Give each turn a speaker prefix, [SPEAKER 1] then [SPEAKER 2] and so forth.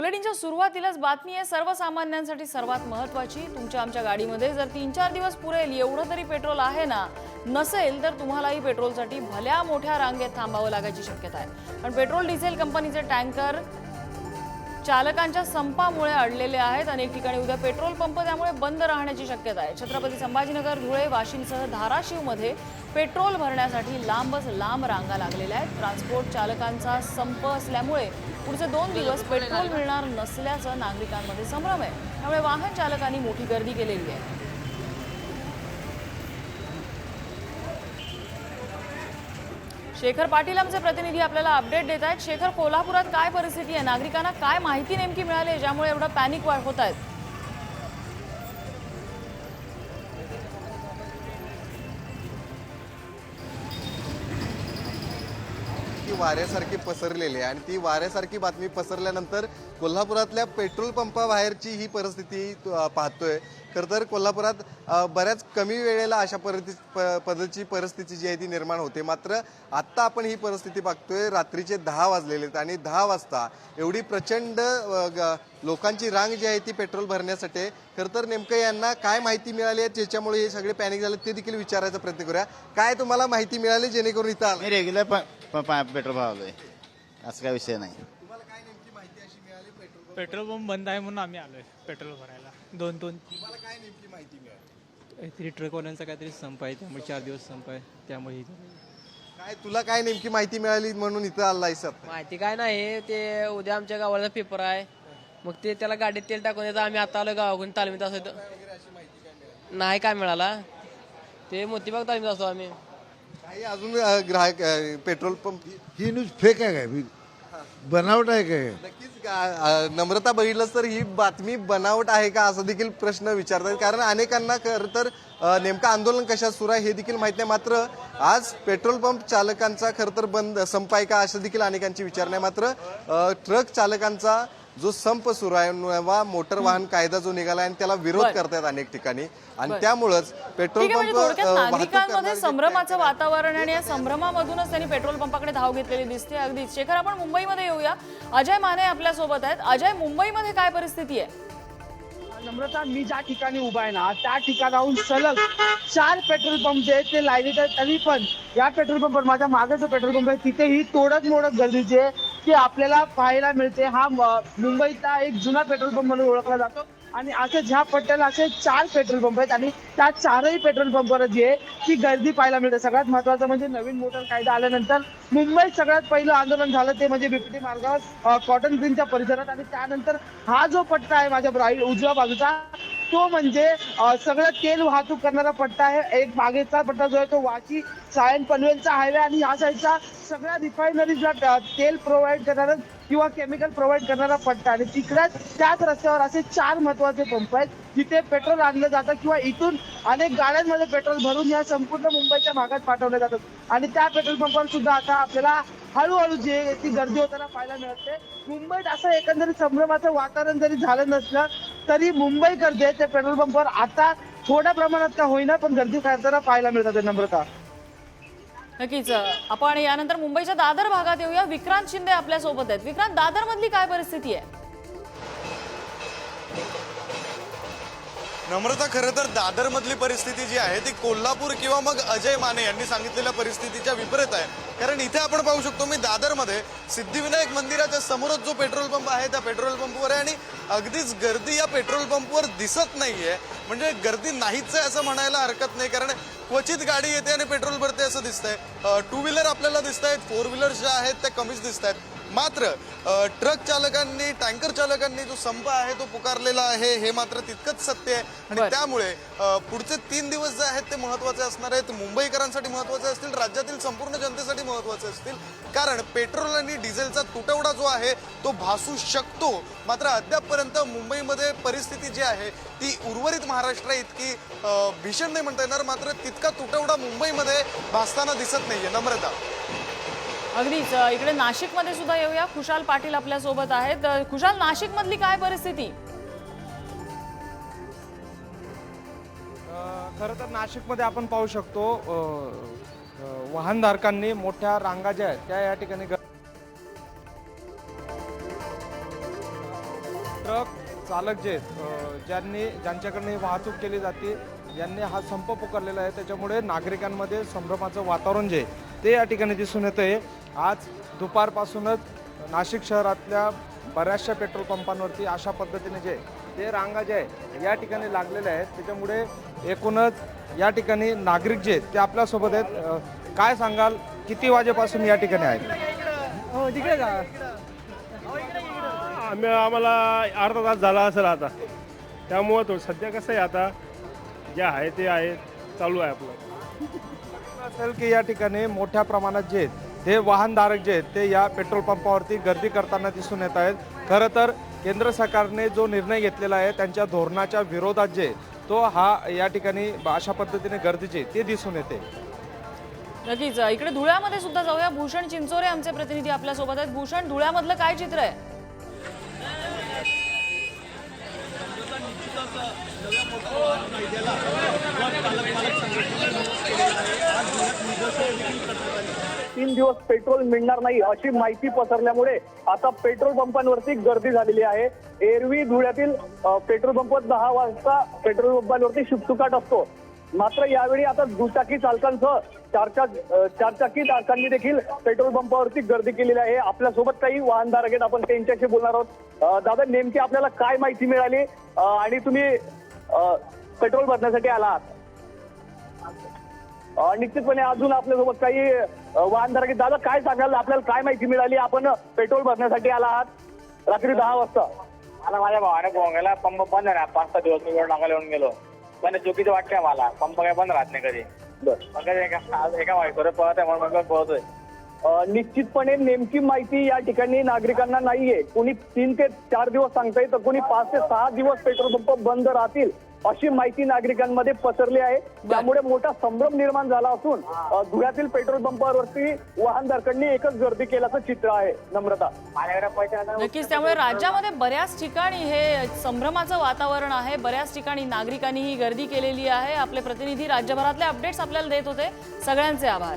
[SPEAKER 1] बुलेटिनच्या सुरुवातीलाच बातमी आहे सर्वसामान्यांसाठी सर्वात महत्वाची तुमच्या आमच्या गाडीमध्ये जर तीन चार दिवस पुरेल एवढं तरी पेट्रोल आहे ना? नसेल तर तुम्हालाही पेट्रोलसाठी भल्या मोठ्या रांगेत थांबावं लागायची शक्यता आहे. पण पेट्रोल डिझेल कंपनीचे टँकर चालकांच्या संपामुळे अडलेले आहेत. अनेक ठिकाणी उद्या पेट्रोल पंप त्यामुळे बंद राहण्याची शक्यता आहे. छत्रपती संभाजीनगर धुळे वाशिमसह धाराशिवमध्ये पेट्रोल भरण्यासाठी लांबच लांब रांगा लागलेल्या आहेत. ट्रान्सपोर्ट चालकांचा संप असल्यामुळे पुढचे दोन दिवस पेट्रोल मिळणार नसल्याचं नागरिकांमध्ये संभ्रम आहे. त्यामुळे वाहन चालकांनी मोठी गर्दी केलेली आहे. शेखर पाटील आमचे प्रतिनिधी आपल्याला अपडेट देत आहेत. शेखर कोल्हापुरात काय परिस्थिती आहे? नागरिकांना काय माहिती नेमकी मिळाली आहे ज्यामुळे एवढं पॅनिक होत आहेत?
[SPEAKER 2] वाऱ्यासारखी पसरलेली आहे. आणि ती वाऱ्यासारखी बातमी पसरल्यानंतर कोल्हापुरातल्या पेट्रोल पंपाबाहेरची ही परिस्थिती पाहतोय. खरं तर कोल्हापुरात बऱ्याच कमी वेळेला अशा परिस्थिती प- पद्धतीची परिस्थिती जी आहे ती निर्माण होते. मात्र आत्ता आपण ही परिस्थिती बघतोय रात्रीचे दहा वाजलेले आहेत आणि दहा वाजता एवढी प्रचंड ग- लोकांची रांग जी आहे ती पेट्रोल भरण्यासाठी. खरं तर नेमकं यांना काय माहिती मिळाली आहे? ज्याच्यामुळे हे सगळे पॅनिक झाले ते देखील विचारायचा प्रयत्न करूया. काय तुम्हाला माहिती मिळाली जेणेकरून इथं रेग्युलर
[SPEAKER 3] पण रेग्युलर प प- प- पेट्रोल भावलोय. असं काय विषय नाही.
[SPEAKER 2] तुम्हाला काय नेमकी माहिती अशी मिळाली पेट्रोल
[SPEAKER 4] पेट्रोल पंप बंद आहे म्हणून आम्ही आलोय पेट्रोल भरायला. दोन दोन.
[SPEAKER 2] तुम्हाला काय नेमकी माहिती मिळाली?
[SPEAKER 5] ट्रकवाल्यांचा काहीतरी संप आहे त्यामुळे चार दिवस संप आहे त्यामुळे इथे
[SPEAKER 2] काय तुला काय नेमकी माहिती मिळाली म्हणून इथं आलाय सर
[SPEAKER 6] माहिती काय नाही ते उद्या आमच्या गावाला पेपर आहे. मग ते त्याला गाडीत तेल टाकून येतं आम्ही आता आलो गावाकडून तालमीत असतो नाही काय मिळाला. ते मोतीबाग तालमीत असतो आम्ही.
[SPEAKER 2] काही अजून अ, ग्राहक अ, पेट्रोल पंप
[SPEAKER 7] ही न्यूज फेक आहे काय? बनावट आहे काय?
[SPEAKER 2] नक्कीच अ, नम्रता बघितलंच तर ही बातमी बनावट आहे का असा देखील प्रश्न विचारतात. कारण अनेकांना खरं तर अ, नेमकं आंदोलन कशात सुरू आहे हे देखील माहीत नाही. मात्र आज पेट्रोल पंप चालकांचा खरं तर बंद संप आहे का असं देखील अनेकांची विचार नाही मात्र अ, ट्रक चालकांचा जो संप सुरू आहे नवा मोटर वाहन कायदा जो निघाला आणि त्याला विरोध करतायत अनेक ठिकाणी. आणि त्यामुळेच पेट्रोल पंप
[SPEAKER 1] म्हणजे
[SPEAKER 2] वाहतूक
[SPEAKER 1] नागरिकांमध्ये संभ्रमाचं वातावरण आणि या संभ्रमामधूनच त्यांनी पेट्रोल पंपाकडे धाव घेतलेली दिसते. अगदी. शेखर आपण मुंबईमध्ये येऊया. अजय माने आपल्यासोबत आहेत. अजय मुंबईमध्ये काय परिस्थिती आहे?
[SPEAKER 8] नम्रता मी ज्या ठिकाणी उभा आहे ना त्या ठिकाणाहून सलग चार पेट्रोल पंप जे आहेत ते आहेत. तरी पण या पेट्रोल पंपवर माझ्या मागे जो पेट्रोल पंप आहे तिथेही तोडत मोडत गर्दीची की आपल्याला पाहायला मिळते. हा मुंबईचा एक जुना पेट्रोल पंप म्हणून ओळखला जातो. आणि असे ज्या पट्ट्याला असे चार पेट्रोल पंप आहेत आणि त्या चारही पेट्रोल पंपवर जी आहे ती गर्दी पाहायला मिळते. सगळ्यात महत्वाचं म्हणजे नवीन मोटर कायदा आल्यानंतर मुंबईत सगळ्यात पहिलं आंदोलन झालं ते म्हणजे बीपीटी मार्गावर कॉटन ग्रीनच्या परिसरात. आणि त्यानंतर हा जो पट्टा आहे माझ्या राईट उजव्या बाजूचा तो म्हणजे सगळं तेल वाहतूक करणारा पट्टा आहे. एक मागेचा पट्टा जो आहे तो वाशी सायन पनवेलचा हायवे आणि या साईडचा सगळ्या रिफायनरीजला तेल प्रोव्हाइड करणारा किंवा केमिकल प्रोव्हाइड करणारा पट्टा आणि तिकडेच त्याच रस्त्यावर असे चार महत्त्वाचे पंप आहेत. जिथे पेट्रोल आणलं जातं किंवा इथून अनेक गाड्यांमध्ये पेट्रोल भरून या संपूर्ण मुंबईच्या भागात पाठवले जातात आणि त्या पेट्रोल पंपावर सुद्धा आता आपल्याला हळूहळू जे ती गर्दी होताना पाहायला मिळते. मुंबईत असं एकंदरीत संभ्रमाचं वातावरण जरी झालं नसलं तरी मुंबईकर जे ते पेट्रोल पंपवर आता थोड्या प्रमाणात का होईना पण गर्दी करताना पाहायला मिळतात नम्रता.
[SPEAKER 1] नक्कीच आपण यानंतर मुंबईच्या दादर भागात येऊया. विक्रांत शिंदे आपल्यासोबत आहेत. विक्रांत दादर मधली काय परिस्थिती आहे?
[SPEAKER 9] नम्रता खरं तर दादरमधली परिस्थिती जी आहे ती कोल्हापूर किंवा मग अजय माने यांनी सांगितलेल्या परिस्थितीच्या विपरीत आहे. कारण इथे आपण पाहू शकतो मी दादरमध्ये सिद्धिविनायक मंदिराच्या समोरच जो पेट्रोल पंप आहे त्या पेट्रोल पंपवर आहे आणि अगदीच गर्दी या पेट्रोल पंपवर दिसत नाहीये. म्हणजे गर्दी नाहीच आहे असं म्हणायला हरकत नाही कारण क्वचित गाडी येते आणि पेट्रोल भरते असं दिसतंय. टू व्हीलर आपल्याला दिसत आहेत फोर व्हीलर ज्या आहेत त्या कमीच दिसत आहेत मात्र ट्रक चालकांनी टँकर चालकांनी जो संप आहे तो पुकारलेला आहे हे मात्र तितकंच सत्य आहे. आणि. त्यामुळे पुढचे तीन दिवस जे आहेत ते महत्त्वाचे असणार आहेत. मुंबईकरांसाठी महत्त्वाचे असतील राज्यातील संपूर्ण जनतेसाठी महत्त्वाचे असतील. कारण पेट्रोल आणि डिझेलचा तुटवडा जो आहे तो भासू शकतो. मात्र अद्यापपर्यंत मुंबईमध्ये परिस्थिती जी आहे ती उर्वरित महाराष्ट्र इतकी भीषण नाही म्हणता येणार. मात्र तितका तुटवडा मुंबईमध्ये भासताना दिसत नाहीये. नम्रता.
[SPEAKER 1] अगदीच इकडे नाशिकमध्ये सुद्धा येऊया. खुशाल पाटील आपल्यासोबत आहेत खुशाल नाशिक मधली काय परिस्थिती?
[SPEAKER 8] खरं तर नाशिकमध्ये आपण पाहू शकतो वाहनधारकांनी मोठ्या रांगा ज्या आहेत त्या या ठिकाणी
[SPEAKER 10] ट्रक चालक जे आहेत ज्यांनी ज्यांच्याकडनं वाहतूक केली जाते यांनी हा संप पुकारलेला आहे. त्याच्यामुळे नागरिकांमध्ये संभ्रमाचं वातावरण जे आहे ते या ठिकाणी दिसून येतं आहे आज दुपारपासूनच नाशिक शहरातल्या बऱ्याचशा पेट्रोल पंपांवरती अशा पद्धतीने जे आहे, ते रांगा जे आहे या ठिकाणी लागलेल्या आहेत. त्याच्यामुळे एकूणच या ठिकाणी नागरिक जे आहेत ते आपल्यासोबत आहेत. काय सांगाल? किती वाजेपासून या ठिकाणी आहेत?
[SPEAKER 4] हो तिकडे जा.
[SPEAKER 11] आम्ही आम्हाला अर्धा तास झाला असेल आता. त्यामुळं तो सध्या कसं आहे आता? जे आहे ते आहे चालू आहे आपलं.
[SPEAKER 10] असेल की या ठिकाणी मोठ्या प्रमाणात जे आहेत ते वाहनधारक जे आहेत ते या पेट्रोल पंपावरती गर्दी करताना दिसून येत आहेत. खरं तर केंद्र सरकारने जो निर्णय घेतलेला आहे त्यांच्या धोरणाच्या विरोधात जे तो हा या ठिकाणी अशा पद्धतीने गर्दीचे ते दिसून येते.
[SPEAKER 1] नक्कीच. इकडे धुळ्यामध्ये सुद्धा जाऊया. भूषण चिंचोरे आमचे प्रतिनिधी आपल्यासोबत आहेत. भूषण धुळ्यामधलं काय चित्र आहे?
[SPEAKER 12] तीन दिवस पेट्रोल मिळणार नाही अशी माहिती पसरल्यामुळे आता पेट्रोल पंपांवरती गर्दी झालेली आहे. एरवी धुळ्यातील पेट्रोल पंप दहा वाजता पेट्रोल पंपांवरती शुकशुकाट असतो. मात्र यावेळी आता दुचाकी चालकांसह चारचा चारचाकी चालकांनी देखील पेट्रोल पंपावरती गर्दी केलेली आहे. आपल्यासोबत काही वाहनधारक आहेत आपण त्यांच्याशी बोलणार आहोत. दादा नेमकी आपल्याला काय माहिती मिळाली? आणि तुम्ही पेट्रोल भरण्यासाठी आला. निश्चितपणे अजून आपल्यासोबत काही अ, वाहनधारक आहेत. दादा काय सांगाल? आपल्याला काय माहिती मिळाली? आपण पेट्रोल भरण्यासाठी आला आहात. रात्री दहा वाजता.
[SPEAKER 6] मला माझ्या भावाने फोन केला पंप बंद आहे पाच सहा दिवस मी वेळ नागाला येऊन गेलो. पण चुकीचं वाटतंय मला. पंप काय बंद राहत नाही कधी. एका आज एका वाईटवर पळत आहे म्हणून मग पळतोय.
[SPEAKER 12] निश्चितपणे नेमकी माहिती या ठिकाणी नागरिकांना नाहीये. कोणी तीन ते चार दिवस सांगताय तर कोणी पाच ते सहा दिवस पेट्रोल पंप बंद राहतील अशी माहिती नागरिकांमध्ये पसरली आहे. त्यामुळे मोठा संभ्रम निर्माण झाला असून धुळ्यातील पेट्रोल पंपावरती वाहनधारकांनी एकच गर्दी केल्याचं चित्र आहे नम्रता.
[SPEAKER 1] नक्कीच त्यामुळे राज्यामध्ये बऱ्याच ठिकाणी हे संभ्रमाचं वातावरण आहे. बऱ्याच ठिकाणी नागरिकांनी ही गर्दी केलेली आहे. आपले प्रतिनिधी राज्यभरातले अपडेट्स आपल्याला देत होते. सगळ्यांचे आभार.